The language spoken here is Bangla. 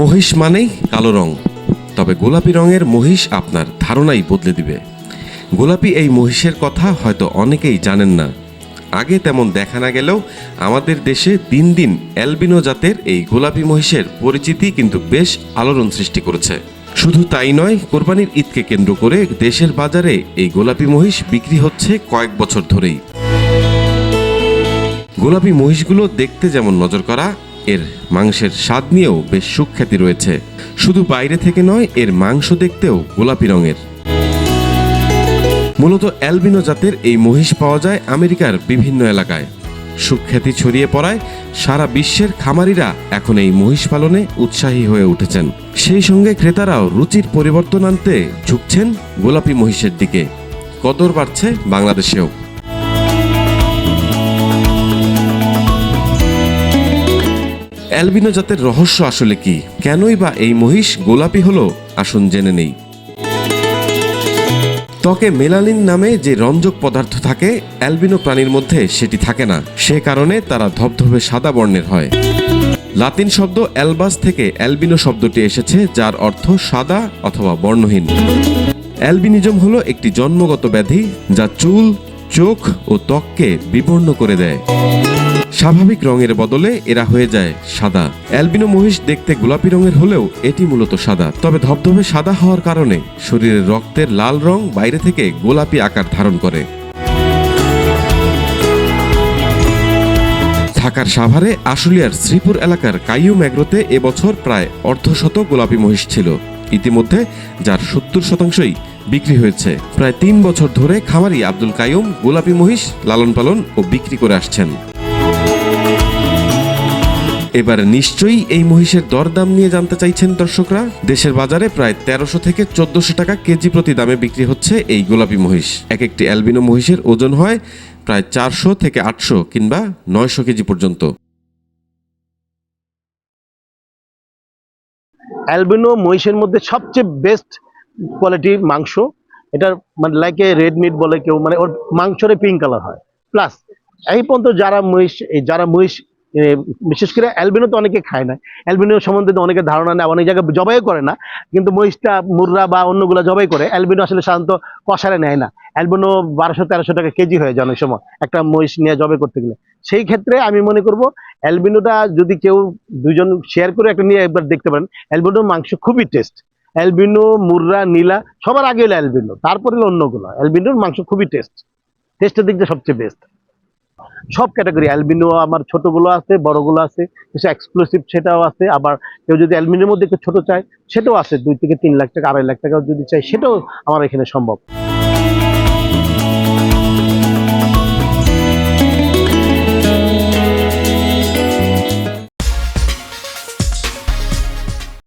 মহিষ মানেই কালো রং। তবে গোলাপি রঙের মহিষ আপনার ধারণাই বদলে দিবে। গোলাপি এই মহিষের কথা হয়তো অনেকেই জানেন না। আগে তেমন দেখা না গেলেও আমাদের দেশে দিন দিন অ্যালবিনো জাতের এই গোলাপি মহিষের পরিচিতি কিন্তু বেশ আলোড়ন সৃষ্টি করেছে। শুধু তাই নয়, কোরবানির ঈদকে কেন্দ্র করে দেশের বাজারে এই গোলাপি মহিষ বিক্রি হচ্ছে কয়েক বছর ধরেই। গোলাপি মহিষগুলো দেখতে যেমন নজর করা এর মাংসের স্বাদ নিয়েও বেশ সুখ্যাতি রয়েছে। শুধু বাইরে থেকে নয়, এর মাংস দেখতেও গোলাপি রঙের। মূলত অ্যালবিনো জাতের এই মহিষ পাওয়া যায় আমেরিকার বিভিন্ন এলাকায়। সুখ্যাতি ছড়িয়ে পড়ায় সারা বিশ্বের খামারিরা এখন এই মহিষ পালনে উৎসাহী হয়ে উঠেছেন। সেই সঙ্গে ক্রেতারাও রুচির পরিবর্তন আনতে ঝুঁকছেন গোলাপি মহিষের দিকে। কদর বাড়ছে বাংলাদেশেও। অ্যালবিনো জাতের রহস্য আসলে কি? কেনই বা এই মহিষ গোলাপি হলো? আসুন জেনে নেই। ত্বকে মেলানিন নামে যে রঞ্জক পদার্থ থাকে, অ্যালবিনো প্রাণীর মধ্যে সেটি থাকে না। সে কারণে তারা ধবধবে সাদা বর্ণের হয়। লাতিন শব্দ অ্যালবাস থেকে অ্যালবিনো শব্দটি এসেছে, যার অর্থ সাদা অথবা বর্ণহীন। অ্যালবিনিজম হলো একটি জন্মগত ব্যাধি, যা চুল, চোখ ও ত্বককে বিবর্ণ করে দেয়। স্বাভাবিক রঙের বদলে এরা হয়ে যায় সাদা। অ্যালবিনো মহিষ দেখতে গোলাপি রঙের হলেও এটি মূলত সাদা। তবে ধবধবে সাদা হওয়ার কারণে শরীরের রক্তের লাল রং বাইরে থেকে গোলাপি আকার ধারণ করে। ঢাকার সাভারে আশুলিয়ার শ্রীপুর এলাকার কাইয়ুম এগ্রোতে এবছর প্রায় অর্ধশত গোলাপি মহিষ ছিল। ইতিমধ্যে যার সত্তর শতাংশই বিক্রি হয়েছে। প্রায় তিন বছর ধরে খামারি আব্দুল কাইয়ুম গোলাপি মহিষ লালন পালন ও বিক্রি করে আসছেন। এবার নিশ্চয়ই এই মহিষের দরদাম নিয়ে জানতে চাইছেন দর্শকরা। দেশের বাজারে প্রায় তেরোশো থেকে চোদ্দশো টাকা কেজি প্রতি দামে বিক্রি হচ্ছে এই গোলাপি মহিষ। এক একটি অ্যালবিনো মহিষের ওজন হয় প্রায় চারশো থেকে আটশো কিংবা নয়শো কেজি পর্যন্ত। অ্যালবিনো মহিষের মধ্যে সবচেয়ে বেস্ট কোয়ালিটির মাংস। এটার মানে লাইক রেড মিট বলে কেউ মানে ওর মাংসরে পিঙ্ক কালার হয়। প্লাস এই পর্যন্ত যারা মহিষ যারা মহিষ বিশেষ করে অ্যালবিনো তো অনেকে খায় না। অ্যালবিনো সম্বন্ধে তো অনেকে ধারণা নেই অনেক জায়গায় জবাই করে না। কিন্তু মহিষটা, মুররা বা অন্যগুলো জবাই করে, অ্যালবিনো আসলে সাধারণত কষারে নেয় না। অ্যালবিনো বারোশো তেরোশো টাকা কেজি হয়ে যায় অনেক সময়, একটা মহিষ নিয়ে জবাই করতে গেলে। সেই ক্ষেত্রে আমি মনে করব, অ্যালবিনোটা যদি কেউ দুজন শেয়ার করে একটা নিয়ে একবার দেখতে পারেন, অ্যালবিনোর মাংস খুবই টেস্ট অ্যালবিনো, মুররা, নীলা, সবার আগে হলো অ্যালবিনো, তারপরে হলো অন্যগুলো। অ্যালবিনোর মাংস খুবই টেস্ট টেস্টের দিক দিয়ে সবচেয়ে বেস্ট সব ক্যাটাগরি অ্যালবিনো আমার ছোটগুলো আছে, বড়গুলো আছে, কিছু এক্সক্লুসিভ সেটাও আছে, আবার কেউ যদি অ্যালবিনোর মধ্যে একটু ছোটো চায়, সেটাও আছে, দুই থেকে তিন লাখ টাকা, আড়াই লাখ টাকাও যদি চাই সেটাও আমার এখানে সম্ভব।